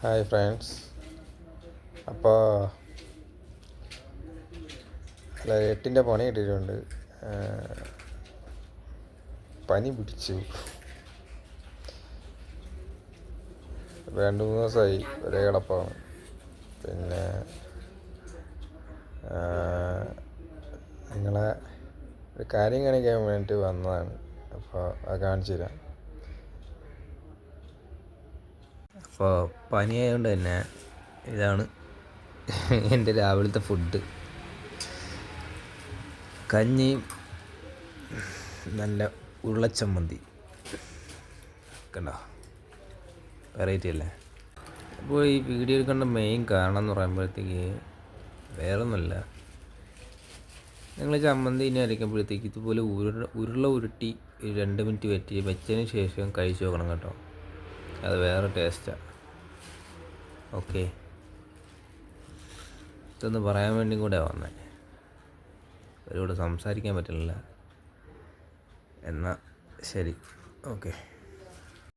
Hi friends അപ്പോൾ അല്ല എട്ടിന്റെ പണി കിട്ടിയിട്ടുണ്ട്. പനി പിടിച്ചു. രണ്ട് മൂന്ന് ദിവസമായി ഒരേ കിടപ്പാണ്. പിന്നെ നിങ്ങളെ ഒരു കാര്യം കാണിക്കാൻ വേണ്ടിയിട്ട് വന്നതാണ്. അപ്പോൾ അത് കാണിച്ചു തരാം. അപ്പോൾ പനിയായതുകൊണ്ട് തന്നെ ഇതാണ് എന്റെ രാവിലത്തെ ഫുഡ്. കഞ്ഞി നല്ല ഉരുളച്ചമ്മന്തി കണ്ടോ? വെറൈറ്റി അല്ലേ? അപ്പോൾ ഈ വീഡിയോ എടുക്കേണ്ട മെയിൻ കാരണം എന്ന് പറയുമ്പോഴത്തേക്ക് വേറെ വേറൊന്നുമല്ല. നിങ്ങൾ ചമ്മന്തി ഇനി അരയ്ക്കുമ്പോഴത്തേക്ക് ഇതുപോലെ ഉരുള ഉരുള ഉരുട്ടി രണ്ട് മിനിറ്റ് വെറ്റി വെച്ചതിന് ശേഷം കഴിച്ച് നോക്കണം കേട്ടോ. അത് വേറെ ടേസ്റ്റാണ് ഓക്കെ ഇതൊന്ന് പറയാൻ വേണ്ടി കൂടെ വന്നേ. അവരോട് സംസാരിക്കാൻ പറ്റില്ല എന്നാൽ ശരി. ഓക്കെ